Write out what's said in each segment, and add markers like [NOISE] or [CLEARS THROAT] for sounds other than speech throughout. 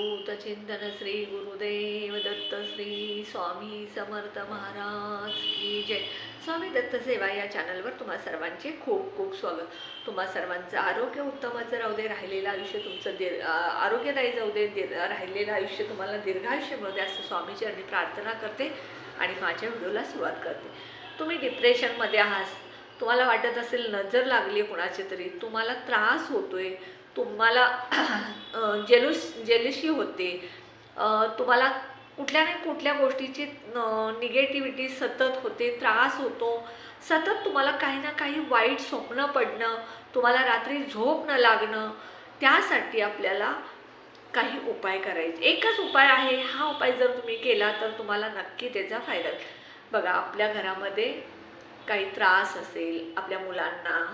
अवधूत श्री गुरुदेव दत्त श्री स्वामी समर्थ महाराज की जय. स्वामी दत्त सेवा या चॅनलवर तुम्हा सर्वांचे खूप खूप स्वागत. तुम्हा सर्वांचं आरोग्य उत्तमाचं राहू दे राहिलेलं आयुष्य तुमचं दीर् आरोग्यदायी जाऊ दे दीर राहिलेलं आयुष्य तुम्हाला दीर्घायुष्य मिळू दे असं स्वामीचरणी प्रार्थना करते आणि माझ्या व्हिडिओला सुरुवात करते. तुम्ही डिप्रेशनमध्ये आहात तुम्हाला वाटत असेल नजर लागली कुणाची तरी तुम्हाला त्रास होतोय तुम्हाला [CLEARS THROAT] जेलुस जेलिशी होते तुम्हाला कुठल्या नाही कुठल्या गोष्टीची निगेटिव्हिटी सतत होते त्रास होतो. सतत तुम्हाला काही ना काही वाईट स्वप्न पडणं तुम्हाला रात्री झोप न लागणं त्यासाठी आपल्याला काही उपाय करायचे. एकच उपाय आहे हा उपाय जर तुम्ही केला तर तुम्हाला नक्की त्याचा फायदा बघा आपल्या घरामध्ये काही त्रास असेल आपल्या मुलांना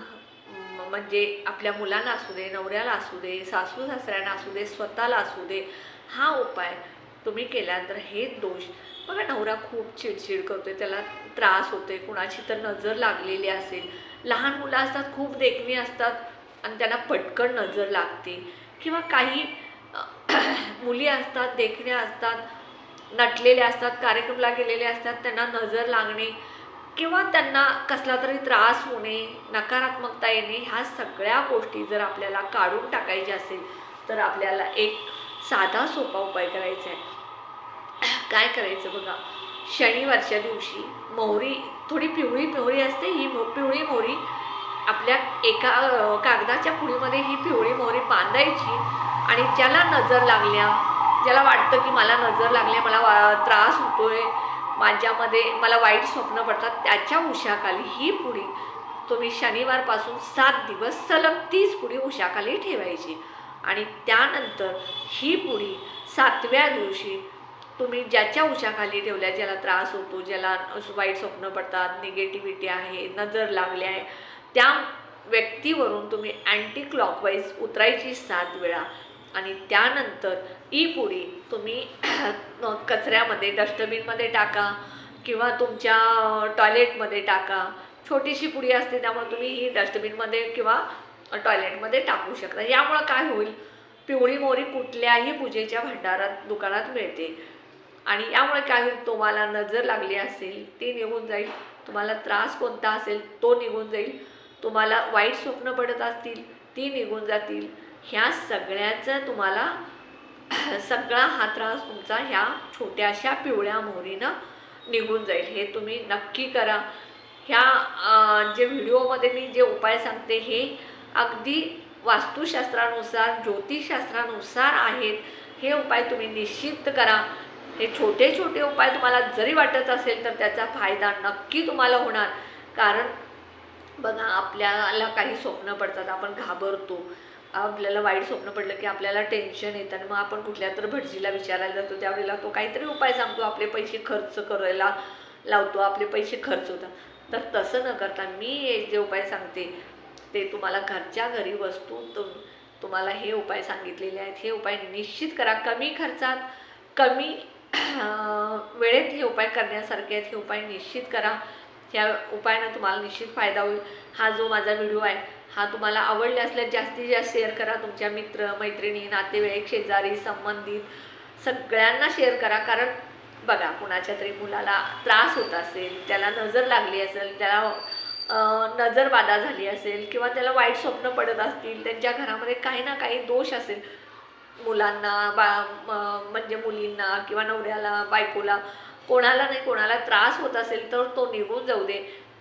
म्हणजे आपल्या मुलांना असू दे नवऱ्याला असू दे सासू सासऱ्यांना असू दे स्वतःला असू दे हा उपाय तुम्ही केल्यानंतर हे दोष. बघा नवरा खूप चिडचिड करतोय त्याला त्रास होतोय कुणाची तर नजर लागलेली असेल. लहान मुलं असतात खूप देखणी असतात आणि त्यांना पटकन नजर लागते. किंवा काही मुली असतात देखण्या असतात नटलेल्या असतात कार्यक्रमला गेलेले असतात त्यांना नजर लागणे किंवा त्यांना कसला तरी त्रास होणे नकारात्मकता येणे ह्या सगळ्या गोष्टी जर आपल्याला काढून टाकायच्या असेल तर आपल्याला एक साधा सोपा उपाय करायचा आहे. काय करायचं बघा? शनिवारच्या दिवशी मोहरी थोडी पिवळी पिवळी असते ही मो पिवळी मोहरी आपल्या एका कागदाच्या पुडीमध्ये ही पिवळी मोहरी बांधायची आणि ज्याला नजर लागल्या ज्याला वाटतं की मला नजर लागल्या मला वा त्रास होतोय माझ्यामध्ये मला वाईट स्वप्न पडतात त्याच्या उशाखाली ही पुडी तुम्ही शनिवारपासून सात दिवस सलग तीच पुडी उशाखाली ठेवायची. आणि त्यानंतर ही पुडी सातव्या दिवशी तुम्ही ज्याच्या उशाखाली ठेवल्या ज्याला त्रास होतो ज्याला वाईट स्वप्न पडतात निगेटिव्हिटी आहे नजर लागली आहे त्या व्यक्तीवरून तुम्ही अँटी क्लॉकवाईज उतरायची सात वेळा. आणि त्यानंतर ई पुडी तुम्ही [CLEARS THROAT] कचऱ्यामध्ये डस्टबिनमध्ये टाका किंवा तुमच्या टॉयलेटमध्ये टाका. छोटीशी पुडी असते त्यामुळे तुम्ही ही डस्टबिनमध्ये किंवा टॉयलेटमध्ये टाकू शकता. यामुळं काय होईल? पिवळी मोरी कुठल्याही पूजेच्या भंडारात दुकानात मिळते. आणि यामुळे काय होईल? तुम्हाला नजर लागली असेल ती निघून जाईल. तुम्हाला त्रास कोणता असेल तो निघून जाईल. तुम्हाला वाईट स्वप्न पडत असतील ती निघून जातील. ह्या सगळ्याचं तुम्हाला [CLEARS THROAT] सगळा हा त्रास तुमचा ह्या छोट्याशा पिवळ्या मोहरीनं निघून जाईल. हे तुम्ही नक्की करा. ह्या जे व्हिडिओमध्ये मी जे उपाय सांगते हे अगदी वास्तुशास्त्रानुसार ज्योतिषशास्त्रानुसार आहेत. हे उपाय तुम्ही निश्चित करा. हे छोटे छोटे उपाय तुम्हाला जरी वाटत असेल तर त्याचा फायदा नक्की तुम्हाला होणार. कारण बघा आपल्याला काही स्वप्न पडतात. आपण घाबरतो. आपल्याला वाईट स्वप्न पडलं की आपल्याला टेन्शन येतं आणि मग आपण कुठल्या तर भटजीला विचारायला जातो. त्यावेळेला तो काहीतरी उपाय सांगतो आपले पैसे खर्च करायला लावतो आपले पैसे खर्च होतात. तर तसं न करता मी हे जे उपाय सांगते ते तुम्हाला घरच्या घरी वस्तू तुम तुम्हाला हे उपाय सांगितलेले आहेत. हे उपाय निश्चित करा. कमी खर्चात कमी वेळेत हे उपाय करण्यासारखे आहेत. हे उपाय निश्चित करा. ह्या उपायानं तुम्हाला निश्चित फायदा होईल. हा जो माझा व्हिडिओ आहे हा तुम्हाला आवडले असल्यास जास्तीत जास्त शेअर करा. तुमच्या मित्र मैत्रिणी नातेवाईक शेजारी संबंधित सगळ्यांना शेअर करा. कारण बघा कुणाच्या तरी मुलाला त्रास होत असेल त्याला नजर लागली असेल त्याला नजर बाधा झाली असेल किंवा त्याला वाईट स्वप्न पडत असतील त्यांच्या घरामध्ये काही ना काही दोष असेल. मुलांना बा म- म्हणजे मुलींना किंवा नवऱ्याला बायकोला कोणाला नाही कोणाला त्रास होत असेल तर तो निघून जाऊ दे.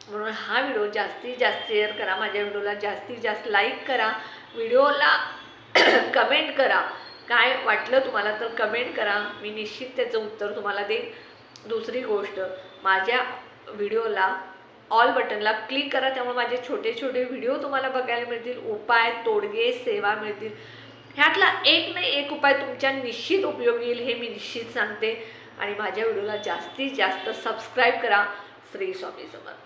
म्हणून हा व्हिडिओ जास्तीत जास्त शेअर करा माझ्या व्हिडिओला जास्तीत जास्त लाईक करा. व्हिडिओला [CLEARS THROAT] कमेंट करा. काय वाटलं तुम्हाला तर कमेंट करा. मी निश्चित त्याचं उत्तर तुम्हाला देईन. दुसरी गोष्ट माझ्या व्हिडिओला ऑल बटनला क्लिक करा. त्यामुळे माझे छोटे छोटे व्हिडिओ तुम्हाला बघायला मिळतील. उपाय तोडगे सेवा मिळतील. ह्यातला एक नाही एक उपाय तुमच्या निश्चित उपयोग येईल हे मी निश्चित सांगते. आणि माझ्या व्हिडिओला जास्तीत जास्त सबस्क्राईब करा. श्री स्वामी समर्थ